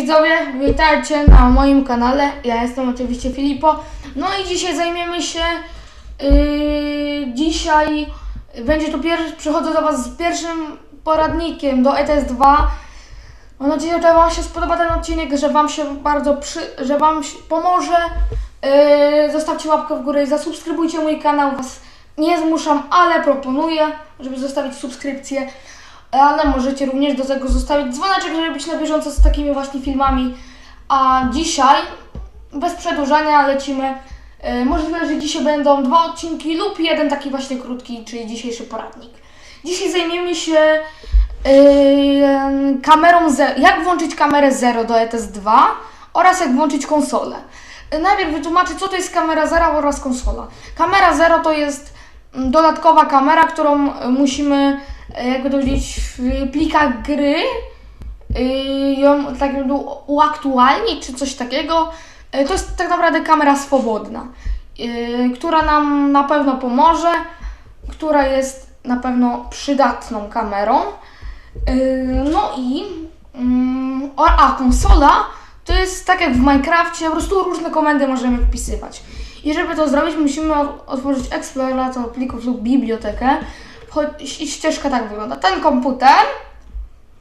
widzowie, witajcie na moim kanale. Ja jestem oczywiście Filipo. No i dzisiaj zajmiemy się. Yy, dzisiaj będzie to pierwszy. Przychodzę do Was z pierwszym poradnikiem do ETS 2. Mam nadzieję, że Wam się spodoba ten odcinek, że Wam się bardzo przy, że Wam pomoże. Yy, zostawcie łapkę w górę i zasubskrybujcie mój kanał. Was nie zmuszam, ale proponuję, żeby zostawić subskrypcję. Ale możecie również do tego zostawić dzwoneczek, żeby być na bieżąco z takimi właśnie filmami. A dzisiaj, bez przedłużania, lecimy. Yy, możliwe, że dzisiaj będą dwa odcinki lub jeden taki właśnie krótki, czyli dzisiejszy poradnik. Dzisiaj zajmiemy się yy, kamerą, jak włączyć kamerę 0 do ETS 2 oraz jak włączyć konsolę. Yy, Najpierw wytłumaczę, co to jest kamera 0 oraz konsola. Kamera 0 to jest mm, dodatkowa kamera, którą musimy, jakby to powiedzieć, w plikach gry y, ją tak jakby uaktualnić, czy coś takiego. Y, To jest tak naprawdę kamera swobodna, y, która nam na pewno pomoże, która jest na pewno przydatną kamerą. Yy, No i mm, a konsola to jest tak jak w Minecrafcie, po prostu różne komendy możemy wpisywać. I żeby to zrobić, musimy otworzyć eksplorator plików lub bibliotekę. I ścieżka tak wygląda. Ten komputer,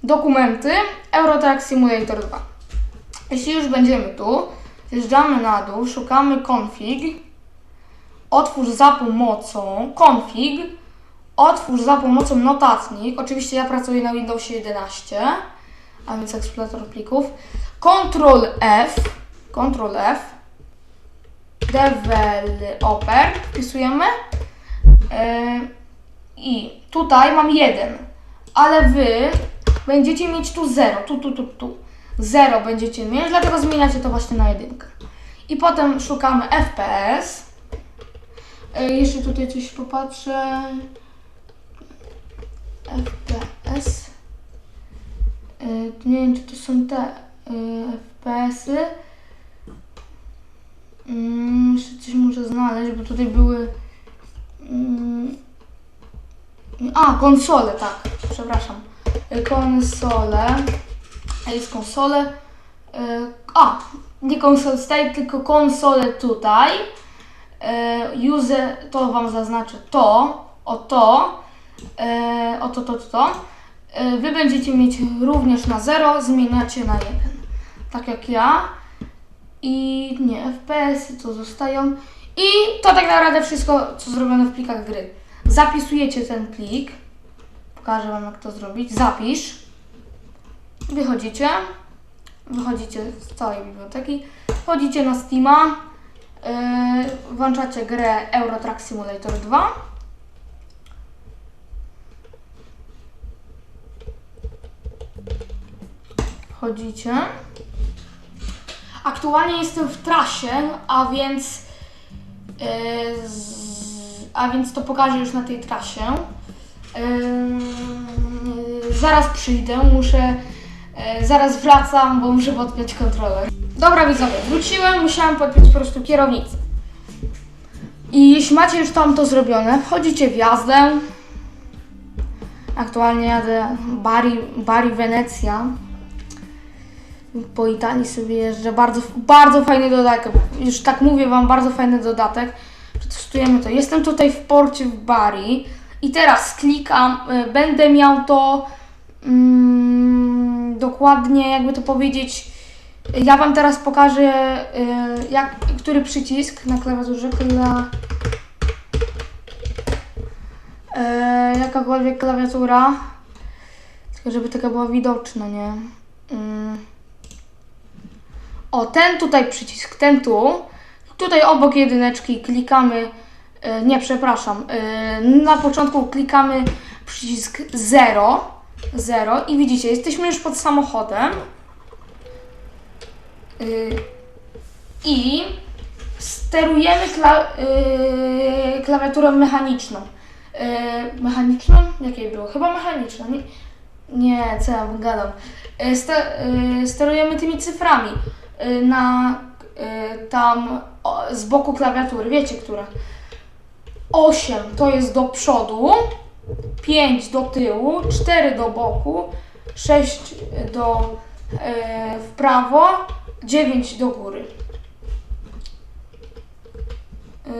dokumenty, Eurotrack Simulator 2. Jeśli już będziemy tu, zjeżdżamy na dół, szukamy config, otwórz za pomocą config, Otwórz za pomocą notatnik. Oczywiście ja pracuję na Windowsie 11, a więc eksplorator plików. Ctrl F, Ctrl F, developer, wpisujemy. Yy, I tutaj mam jeden, ale wy będziecie mieć tu 0, tu, tu, tu, tu. 0 będziecie mieć, dlatego zmieniacie to właśnie na jedynkę. I potem szukamy FPS. Yy, jeszcze tutaj coś popatrzę. FPS. Y, Nie wiem, czy to są te y, FPS-y. Mm, Jeszcze coś muszę znaleźć, bo tutaj były. mm, A, konsole, tak, przepraszam. Konsole. Jest konsole. Y, A, nie konsole state, tylko konsole tutaj. Y, User, to Wam zaznaczę to, o to. E, oto, to, to, to. E, wy będziecie mieć również na 0, zmieniacie na 1. Tak jak ja. I nie, FPS-y to zostają. I to tak naprawdę wszystko, co zrobione w plikach gry. Zapisujecie ten plik. Pokażę Wam, jak to zrobić. Zapisz. Wychodzicie. Wychodzicie z całej biblioteki. Wchodzicie na Steama. Yy, włączacie grę Eurotrack Simulator 2. chodzicie. Aktualnie jestem w trasie, a więc yy, z, a więc to pokażę już na tej trasie. Zaraz przyjdę, muszę yy, zaraz wracam, bo muszę podpiąć kontroler. Dobra widzowie, wróciłem, musiałam podpiąć po prostu kierownicę. I jeśli macie już tam to zrobione, wchodzicie w jazdę. Aktualnie jadę Bari, Bari Wenecja po Italii sobie jeżdżę. Bardzo, bardzo fajny dodatek. Już tak mówię Wam, bardzo fajny dodatek. Przetestujemy to. Jestem tutaj w porcie w Bari i teraz klikam. y, Będę miał to mm, dokładnie, jakby to powiedzieć. Ja Wam teraz pokażę, y, jak, który przycisk na klawiaturze. Kla, y, jakakolwiek klawiatura. Tylko żeby taka była widoczna, nie? Mm. O, ten tutaj przycisk, ten tu. Tutaj obok jedyneczki klikamy, e, nie, przepraszam, e, na początku klikamy przycisk 0, 0 i widzicie, jesteśmy już pod samochodem. E, I sterujemy kla, klawiaturą mechaniczną. Mechaniczną? Jakiej było? Chyba mechaniczna, nie? Co ja gadam. Ste, e, sterujemy tymi cyframi na tam o, z boku klawiatury. Wiecie, które? 8 to jest do przodu, 5 do tyłu, 4 do boku, 6 do e, w prawo, 9 do góry. E,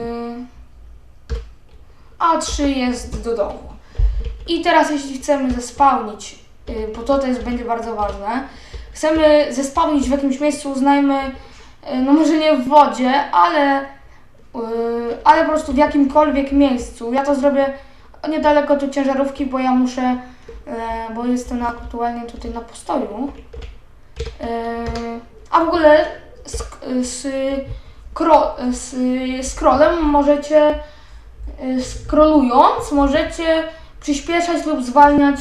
a 3 jest do dołu. I teraz jeśli chcemy zespałnić, y, bo to też będzie bardzo ważne, chcemy zespałnić w jakimś miejscu, uznajmy, y, no może nie w wodzie, ale, y, ale po prostu w jakimkolwiek miejscu. Ja to zrobię niedaleko tu ciężarówki, bo ja muszę, y, bo jestem aktualnie tutaj na postoju. A w ogóle z, z, kro, z scrollem możecie scrollując możecie przyspieszać lub zwalniać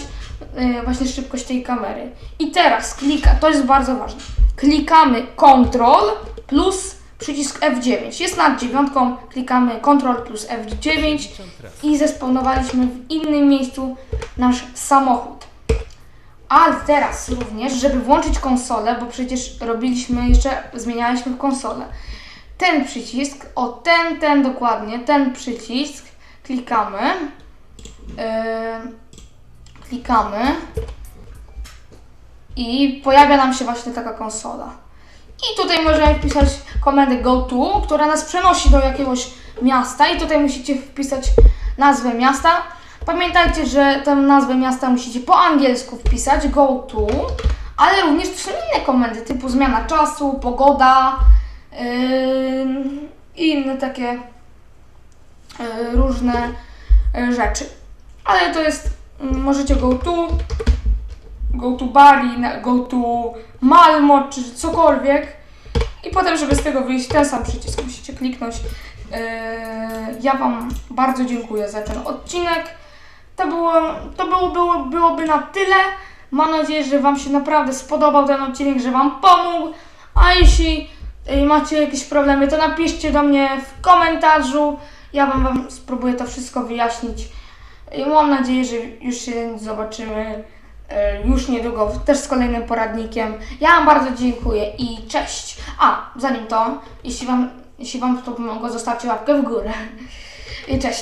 właśnie szybkość tej kamery. I teraz klika, to jest bardzo ważne. Klikamy Ctrl plus przycisk F9. Jest nad dziewiątką, klikamy Ctrl plus F9 i zespawnowaliśmy w innym miejscu nasz samochód. Ale teraz również, żeby włączyć konsolę, bo przecież robiliśmy jeszcze, zmienialiśmy konsolę. Ten przycisk, o ten, ten dokładnie, ten przycisk klikamy. Yy, klikamy i pojawia nam się właśnie taka konsola. I tutaj możemy wpisać komendę go to, która nas przenosi do jakiegoś miasta i tutaj musicie wpisać nazwę miasta. Pamiętajcie, że tę nazwę miasta musicie po angielsku wpisać go to, ale również są inne komendy typu zmiana czasu, pogoda yy, i inne takie yy, różne yy, rzeczy. Ale to jest, mm, możecie go to, go to Bari, go to Malmo, czy cokolwiek. I potem, żeby z tego wyjść, ten sam przycisk musicie kliknąć. Yy, ja Wam bardzo dziękuję za ten odcinek. To, było, to było, było, byłoby na tyle. Mam nadzieję, że Wam się naprawdę spodobał ten odcinek, że Wam pomógł. A jeśli yy, macie jakieś problemy, to napiszcie do mnie w komentarzu. Ja Wam, wam spróbuję to wszystko wyjaśnić. I mam nadzieję, że już się zobaczymy już niedługo, też z kolejnym poradnikiem. Ja Wam bardzo dziękuję i cześć. A, zanim to, jeśli Wam, jeśli wam to pomogło, zostawcie łapkę w górę. I cześć.